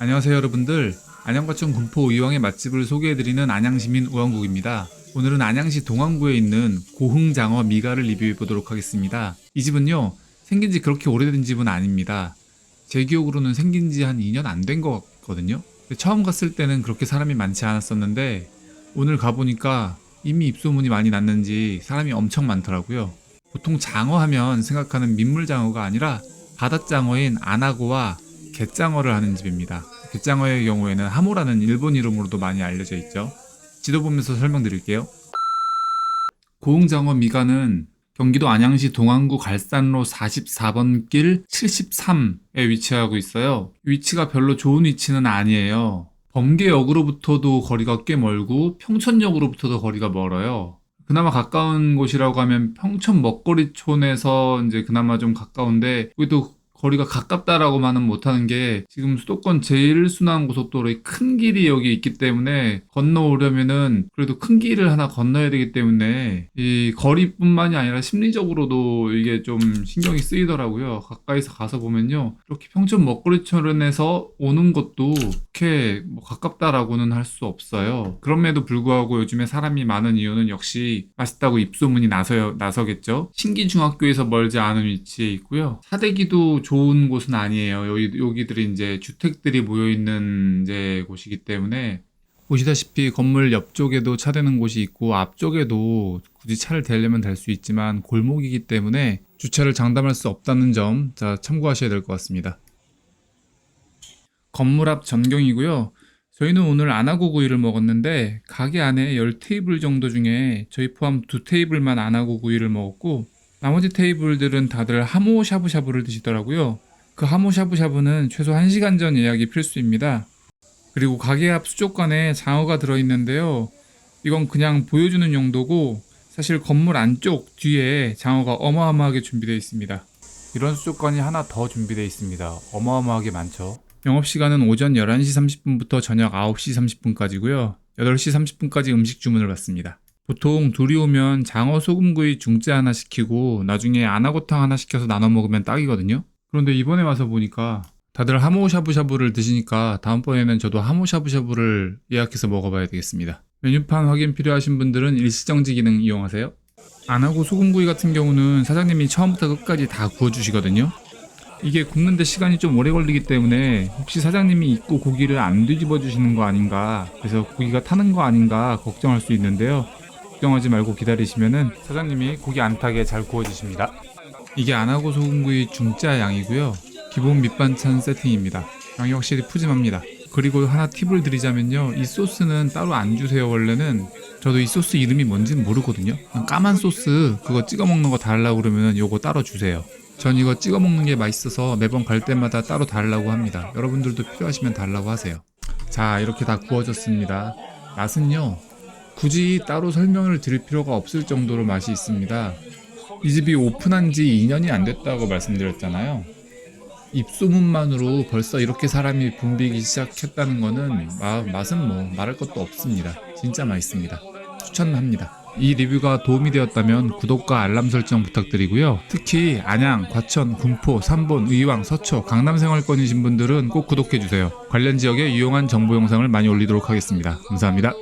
안녕하세요 여러분들. 안양과천 군포 의왕의 맛집을 소개해드리는 안양시민 우왕국입니다. 오늘은 안양시 동안구에 있는 고흥장어 미가를 리뷰해 보도록 하겠습니다. 이 집은요 생긴 지 그렇게 오래된 집은 아닙니다. 제 기억으로는 생긴 지 한 2년 안 된 것 같거든요. 처음 갔을 때는 그렇게 사람이 많지 않았었는데 오늘 가보니까 이미 입소문이 많이 났는지 사람이 엄청 많더라고요. 보통 장어 하면 생각하는 민물장어가 아니라 바닷장어인 아나고와 갯장어를 하는 집입니다. 갯장어의 경우에는 하모라는 일본 이름으로도 많이 알려져 있죠. 지도 보면서 설명드릴게요. 고흥장어 미가는 경기도 안양시 동안구 갈산로 44번 길 73에 위치하고 있어요. 위치가 별로 좋은 위치는 아니에요. 범계역으로부터도 거리가 꽤 멀고 평천역으로부터도 거리가 멀어요. 그나마 가까운 곳이라고 하면 평촌 먹거리촌에서 이제 그나마 좀 가까운데 여기도 거리가 가깝다라고만은 못하는 게 지금 수도권 제일순환 고속도로의 큰 길이 여기 있기 때문에 건너오려면은 그래도 큰 길을 하나 건너야 되기 때문에 이 거리뿐만이 아니라 심리적으로도 이게 좀 신경이 쓰이더라고요. 가까이서 가서 보면요. 이렇게 평촌 먹거리촌에서 오는 것도 그렇게 뭐 가깝다라고는 할 수 없어요. 그럼에도 불구하고 요즘에 사람이 많은 이유는 역시 맛있다고 입소문이 나서, 나서겠죠. 신기중학교에서 멀지 않은 위치에 있고요. 사대기도 좋은 곳은 아니에요. 여기, 여기들이 이제 주택들이 모여 있는 이제 곳이기 때문에 보시다시피 건물 옆쪽에도 차 대는 곳이 있고 앞쪽에도 굳이 차를 대려면 될수 있지만 골목이기 때문에 주차를 장담할 수 없다는 점 자, 참고하셔야 될 것 같습니다. 건물 앞 전경이고요. 저희는 오늘 안하고 구이를 먹었는데 가게 안에 10테이블 정도 중에 저희 포함 두 테이블만 안하고 구이를 먹었고 나머지 테이블들은 다들 하모 샤브샤브를 드시더라고요. 그 하모 샤브샤브는 최소 1시간 전 예약이 필수입니다. 그리고 가게 앞 수족관에 장어가 들어있는데요. 이건 그냥 보여주는 용도고 사실 건물 안쪽 뒤에 장어가 어마어마하게 준비되어 있습니다. 이런 수족관이 하나 더 준비되어 있습니다. 어마어마하게 많죠. 영업시간은 오전 11시 30분부터 저녁 9시 30분까지고요. 8시 30분까지 음식 주문을 받습니다. 보통 둘이 오면 장어 소금구이 중짜 하나 시키고 나중에 아나고탕 하나 시켜서 나눠 먹으면 딱이거든요. 그런데 이번에 와서 보니까 다들 하모 샤브샤브를 드시니까 다음번에는 저도 하모 샤브샤브를 예약해서 먹어봐야 되겠습니다. 메뉴판 확인 필요하신 분들은 일시정지 기능 이용하세요. 안하고 소금구이 같은 경우는 사장님이 처음부터 끝까지 다 구워주시거든요. 이게 굽는데 시간이 좀 오래 걸리기 때문에 혹시 사장님이 입고 고기를 안 뒤집어 주시는 거 아닌가 그래서 고기가 타는 거 아닌가 걱정할 수 있는데요 걱정하지 말고 기다리시면은 사장님이 고기 안 타게 잘 구워주십니다. 이게 안하고 소금구이 중짜 양이고요. 기본 밑반찬 세팅입니다. 양이 확실히 푸짐합니다. 그리고 하나 팁을 드리자면요. 이 소스는 따로 안 주세요. 원래는 저도 이 소스 이름이 뭔지는 모르거든요. 까만 소스 그거 찍어 먹는 거 달라고 그러면 요거 따로 주세요. 전 이거 찍어 먹는 게 맛있어서 매번 갈 때마다 따로 달라고 합니다. 여러분들도 필요하시면 달라고 하세요. 자, 이렇게 다 구워졌습니다. 맛은요, 굳이 따로 설명을 드릴 필요가 없을 정도로 맛이 있습니다. 이 집이 오픈한 지 2년이 안 됐다고 말씀드렸잖아요. 입소문만으로 벌써 이렇게 사람이 붐비기 시작했다는 거는 마- 맛은 뭐 말할 것도 없습니다. 진짜 맛있습니다. 추천합니다. 이 리뷰가 도움이 되었다면 구독과 알람 설정 부탁드리고요. 특히 안양, 과천, 군포, 삼본, 의왕, 서초, 강남 생활권이신 분들은 꼭 구독해주세요. 관련 지역에 유용한 정보 영상을 많이 올리도록 하겠습니다. 감사합니다.